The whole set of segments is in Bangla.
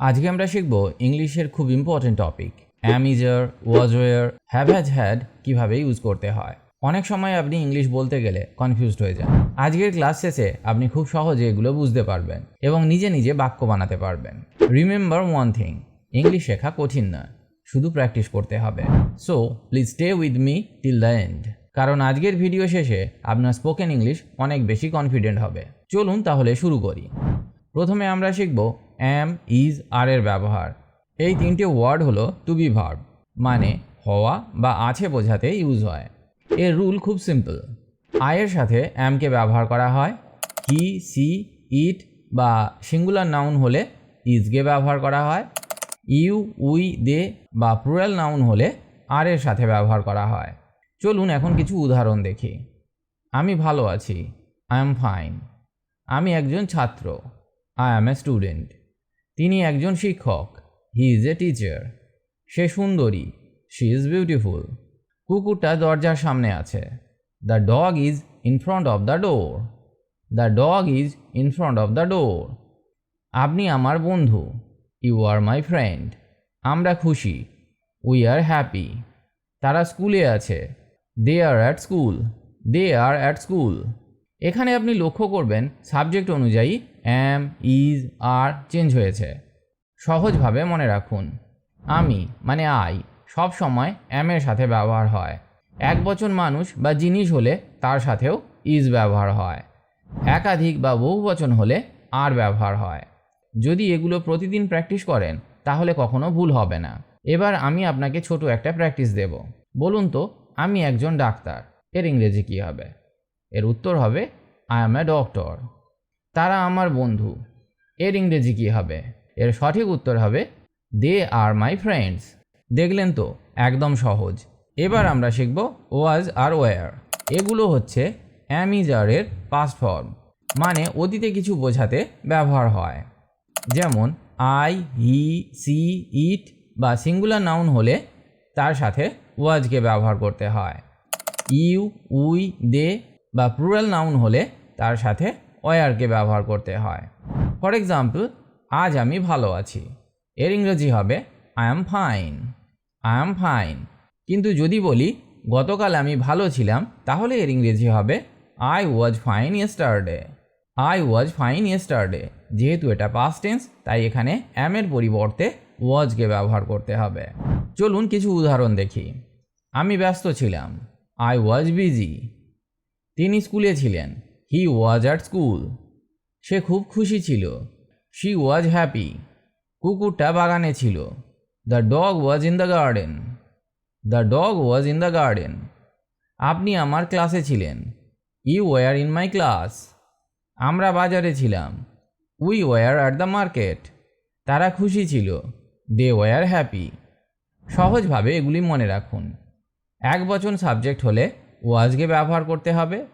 আজকে আমরা শিখব ইংলিশের খুব important topic am is are was were have has had কীভাবে ইউজ করতে হয়। অনেক সময় আপনি ইংলিশ বলতে গেলে কনফিউজড হয়ে যান। আজকের ক্লাস শেষে আপনি খুব সহজে এগুলো বুঝতে পারবেন এবং নিজে নিজে বাক্য বানাতে পারবেন। রিমেম্বার ওয়ান থিং ইংলিশ শেখা কঠিন না শুধু প্র্যাকটিস করতে হবে। So please stay with me till the end কারণ আজকের ভিডিও শেষে আপনার স্পোকেন ইংলিশ অনেক বেশি কনফিডেন্ট হবে। চলুন তাহলে শুরু করি। প্রথমে আমরা শিখব অ্যাম ইজ আর এর ব্যবহার। এই তিনটে ওয়ার্ড হলো টু বি ভার্ব মানে হওয়া বা আছে বোঝাতে ইউজ হয়। এর রুল খুব সিম্পল আয়ের সাথে অ্যামকে ব্যবহার করা হয়। হি সি ইট বা সিঙ্গুলার নাউন হলে ইজকে ব্যবহার করা হয়। ইউ উই দে বা প্লুরাল নাউন হলে আর এর সাথে ব্যবহার করা হয়। চলুন এখন কিছু উদাহরণ দেখি। আমি ভালো আছি। আই এম ফাইন আমি একজন ছাত্র। আই অ্যাম এ স্টুডেন্ট তিনি একজন শিক্ষক। হি ইজ এ টিচার সে সুন্দরী। শি ইজ বিউটিফুল কুকুরটা দরজার সামনে আছে। The dog is in front of the door the dog is in front of the door আপনি আমার বন্ধু। ইউ আর মাই ফ্রেন্ড আমরা খুশি। উই আর হ্যাপি তারা স্কুলে আছে। They are at school they are at school এখানে আপনি লক্ষ্য করবেন সাবজেক্ট অনুযায়ী অ্যাম ইজ আর চেঞ্জ হয়েছে। সহজভাবে মনে রাখুন। আমি মানে আই সব সময় অ্যামের সাথে ব্যবহার হয়। এক বচন মানুষ বা জিনিস হলে তার সাথেও ইজ ব্যবহার হয়। একাধিক বা বহু বচন হলে আর ব্যবহার হয়। যদি এগুলো প্রতিদিন প্র্যাকটিস করেন, তাহলে কখনো ভুল হবে না। এবার আমি আপনাকে ছোট একটা প্র্যাকটিস দেব। বলুন তো, আমি একজন ডাক্তার। এর ইংরেজি কী হবে? এর উত্তর হবে আই অ্যাম এ ডক্টর তারা আমার বন্ধু। এর ইংরেজি কী হবে? এর সঠিক উত্তর হবে দে আর মাই ফ্রেন্ডস দেখলেন তো, একদম সহজ। এবার আমরা শিখব ওয়াজ আর ওয়ার এগুলো হচ্ছে অ্যামিজারের পাস্ট ফর্ম মানে অতীতে কিছু বোঝাতে ব্যবহার হয়। যেমন আই হি সি ইট বা সিঙ্গুলার নাউন হলে তার সাথে ওয়াজকে ব্যবহার করতে হয়। ইউ উই দে বা প্লুরাল নাউন হলে তার সাথে ওয়ারকে ব্যবহার করতে হয়। ফর এক্সাম্পল আজ আমি ভালো আছি। এর ইংরেজি হবে I am fine I am fine কিন্তু যদি বলি, গতকাল আমি ভালো ছিলাম, তাহলে এর ইংরেজি হবে I was fine yesterday I was fine yesterday যেহেতু এটা পাস্ট টেন্স তাই এখানে অ্যামের পরিবর্তে ওয়াজকে ব্যবহার করতে হবে। চলুন কিছু উদাহরণ দেখি। আমি ব্যস্ত ছিলাম আই ওয়াজ বিজি তিনি স্কুলে ছিলেন। হি ওয়াজ অ্যাট স্কুল সে খুব খুশি ছিল। শি ওয়াজ হ্যাপি কুকুরটা বাগানে ছিল। The dog was in the garden the dog was in the garden আপনি আমার ক্লাসে ছিলেন। You were in my class আমরা বাজারে ছিলাম। We were at the market তারা খুশি ছিল। দে ওয়ার হ্যাপি সহজভাবে এগুলি মনে রাখুন। এক বচন সাবজেক্ট হলে ওয়াজকে ব্যবহার করতে হবে?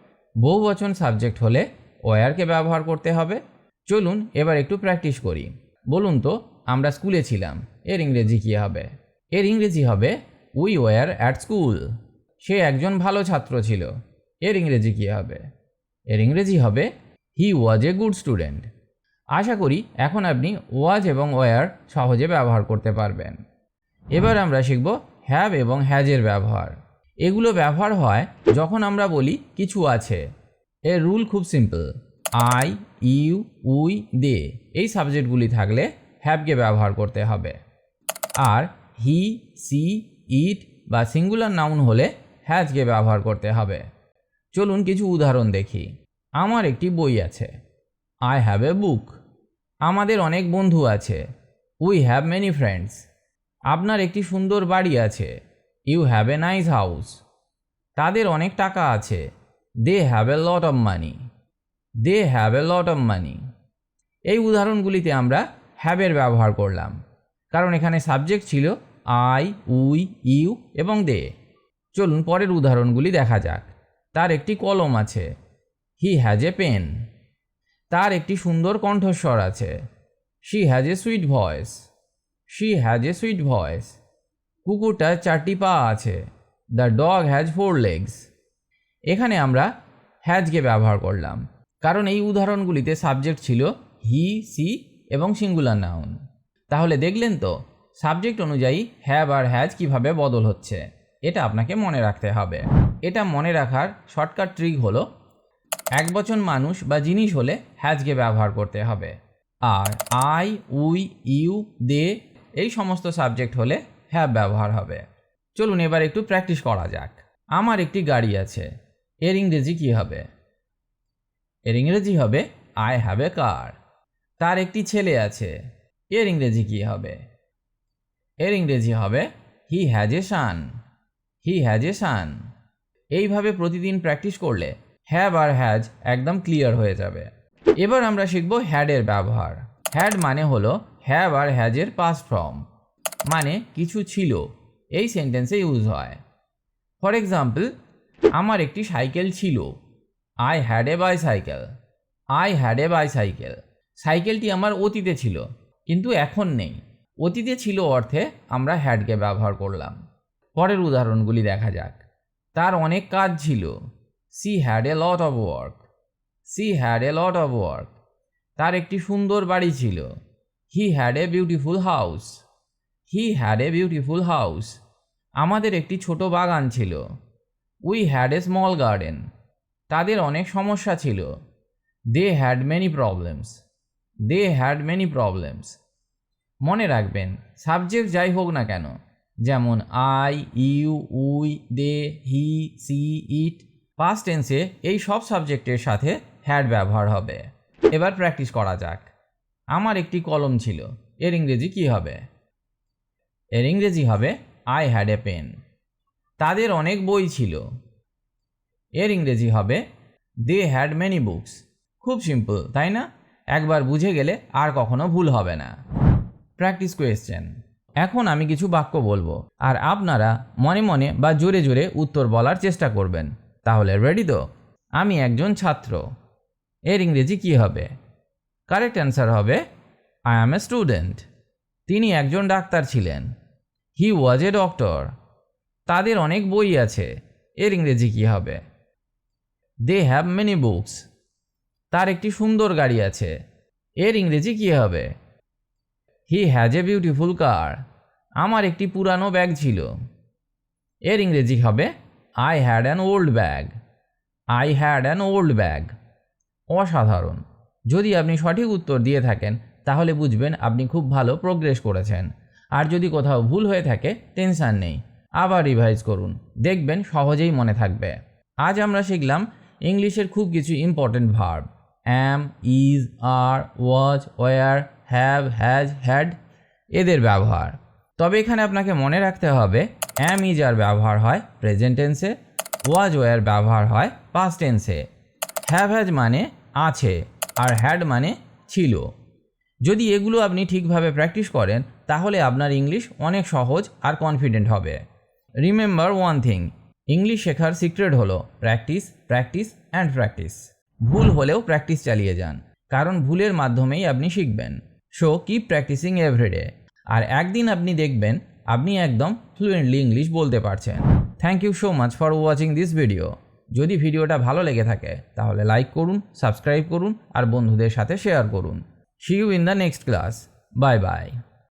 বহু বচন সাবজেক্ট হলে ওয়ারকে ব্যবহার করতে হবে। চলুন এবার একটু প্র্যাকটিস করি। বলুন তো, আমরা স্কুলে ছিলাম, এর ইংরেজি কী হবে? এর ইংরেজি হবে উই ওয়ার অ্যাট স্কুল সে একজন ভালো ছাত্র ছিল। এর ইংরেজি কী হবে? এর ইংরেজি হবে হি ওয়াজ এ গুড স্টুডেন্ট আশা করি এখন আপনি ওয়াজ এবং ওয়ার সহজে ব্যবহার করতে পারবেন। এবার আমরা শিখব হ্যাভ এবং হ্যাজের ব্যবহার। এগুলো ব্যবহার হয় যখন আমরা বলি কিছু আছে। এর রুল খুব simple. I, you, we, they এই সাবজেক্টগুলি থাকলে হ্যাভকে ব্যবহার করতে হবে। আর হি, সি, ইট বা সিঙ্গুলার নাউন হলে হ্যাজকে ব্যবহার করতে হবে। চলুন কিছু উদাহরণ দেখি। আমার একটি বই আছে। I have a book. আমাদের অনেক বন্ধু আছে। We have many friends. আপনার একটি সুন্দর বাড়ি আছে। You have a nice house তাদের অনেক টাকা আছে। They have a lot of money they have a lot of money এই উদাহরণগুলিতে আমরা হ্যাভের ব্যবহার করলাম। কারণ এখানে সাবজেক্ট ছিল আই উই ইউ এবং দে চলুন পরের উদাহরণগুলি দেখা যাক। তার একটি কলম আছে। হি হ্যাজ এ পেন তার একটি সুন্দর কণ্ঠস্বর আছে। She has a sweet voice she has a sweet voice কুকুরটার চারটি পা আছে। The dog has four legs এখানে আমরা হ্যাজকে ব্যবহার করলাম। কারণ এই উদাহরণগুলিতে সাবজেক্ট ছিল হি সি এবং সিঙ্গুলার নাউন তাহলে দেখলেন তো সাবজেক্ট অনুযায়ী হ্যাভ আর হ্যাজ কীভাবে বদল হচ্ছে? এটা আপনাকে মনে রাখতে হবে। এটা মনে রাখার শর্টকাট ট্রিক হলো, এক বচন মানুষ বা জিনিস হলে হ্যাজকে ব্যবহার করতে হবে। আর আই উই ইউ দে এই সমস্ত সাবজেক্ট হলে হ্যাভ ব্যবহার হবে। চলুন এবার একটু প্র্যাকটিস করা যাক। আমার একটি গাড়ি আছে। এর ইংরেজি কী হবে? এর ইংরেজি হবে আই হ্যাভ এ কার তার একটি ছেলে আছে। এর ইংরেজি কী হবে? এর ইংরেজি হবে he has a San he has a সান এইভাবে প্রতিদিন প্র্যাকটিস করলে হ্যাভ আর হ্যাজ একদম ক্লিয়ার হয়ে যাবে। এবার আমরা শিখব হ্যাডের ব্যবহার। হ্যাড মানে হলো হ্যাভ আর হ্যাজের পাস ফর্ম মানে কিছু ছিল। এই সেন্টেন্সে ইউজ হয়। ফর এক্সাম্পল আমার একটি সাইকেল ছিল। I had a bicycle I had a bicycle সাইকেলটি আমার অতীতে ছিল, কিন্তু এখন নেই। অতীতে ছিল অর্থে আমরা হ্যাডকে ব্যবহার করলাম। পরের উদাহরণগুলি দেখা যাক। তার অনেক কাজ ছিল। She had a lot of work she had a lot of work তার একটি সুন্দর বাড়ি ছিল। He had a beautiful house he had a beautiful house আমাদের একটি ছোট বাগান ছিল। We had a small garden তাদের অনেক সমস্যা ছিল। They had many problems they had many problems মনে রাখবেন সাবজেক্ট যাই হোক না কেন, যেমন I you we they he she it past টেন্সে এই সব সাবজেক্টের সাথে হ্যাড ব্যবহার হবে। এবার প্র্যাকটিস করা যাক। আমার একটি কলম ছিল। এর ইংরেজি কী হবে? এর ইংরেজি হবে আই হ্যাড এ পেন তাদের অনেক বই ছিল। এর ইংরেজি হবে দে হ্যাড মেনি বুকস খুব সিম্পল তাই না? একবার বুঝে গেলে আর কখনো ভুল হবে না। প্র্যাকটিস কোয়েশ্চেন এখন আমি কিছু বাক্য বলব, আর আপনারা মনে মনে বা জোরে জোরে উত্তর বলার চেষ্টা করবেন। তাহলে রেডি তো? আমি একজন ছাত্র। এর ইংরেজি কি হবে? কারেক্ট অ্যান্সার হবে আই অ্যাম এ স্টুডেন্ট তিনি একজন ডাক্তার ছিলেন। হি ওয়াজ এ ডক্টর তাদের অনেক বই আছে। এর ইংরেজি কী হবে? দে হ্যাভ মেনি বুকস তার একটি সুন্দর গাড়ি আছে। এর ইংরেজি কী হবে? হি হ্যাজ এ বিউটিফুল কার আমার একটি পুরানো ব্যাগ ছিল। এর ইংরেজি হবে I had an old bag I had an old bag অসাধারণ। যদি আপনি সঠিক উত্তর দিয়ে থাকেন, তাহলে বুঝবেন আপনি খুব ভালো প্রোগ্রেস করেছেন। আর যদি কোথাও ভুল হয়ে থাকে টেনশান নেই। আবার রিভাইজ করুন। দেখবেন সহজেই মনে থাকবে। আজ আমরা শিখলাম ইংলিশের খুব কিছু important verb am is are was were have has had এদের ব্যবহার। তবে এখানে আপনাকে মনে রাখতে হবে অ্যাম ইজ আর ব্যবহার হয় প্রেজেন্ট টেন্সে ওয়াজ ওয়ার ব্যবহার হয় পাস্ট টেন্সে হ্যাভ হ্যাজ মানে আছে, আর হ্যাড মানে ছিল। যদি এগুলো আপনি ঠিকভাবে প্র্যাকটিস করেন, তাহলে আপনার ইংলিশ অনেক সহজ আর কনফিডেন্ট হবে। রিমেম্বার ওয়ান থিং ইংলিশ শেখার সিক্রেট হলো প্র্যাকটিস প্র্যাকটিস অ্যান্ড প্র্যাকটিস ভুল হলেও প্র্যাকটিস চালিয়ে যান, কারণ ভুলের মাধ্যমেই আপনি শিখবেন। সো কিপ প্র্যাকটিসিং এভরিডে আর একদিন আপনি দেখবেন, আপনি একদম ফ্লুয়েন্টলি ইংলিশ বলতে পারছেন। Thank you so much for watching this video যদি ভিডিওটা ভালো লেগে থাকে, তাহলে লাইক করুন সাবস্ক্রাইব করুন, আর বন্ধুদের সাথে শেয়ার করুন। See you in the next class. Bye bye.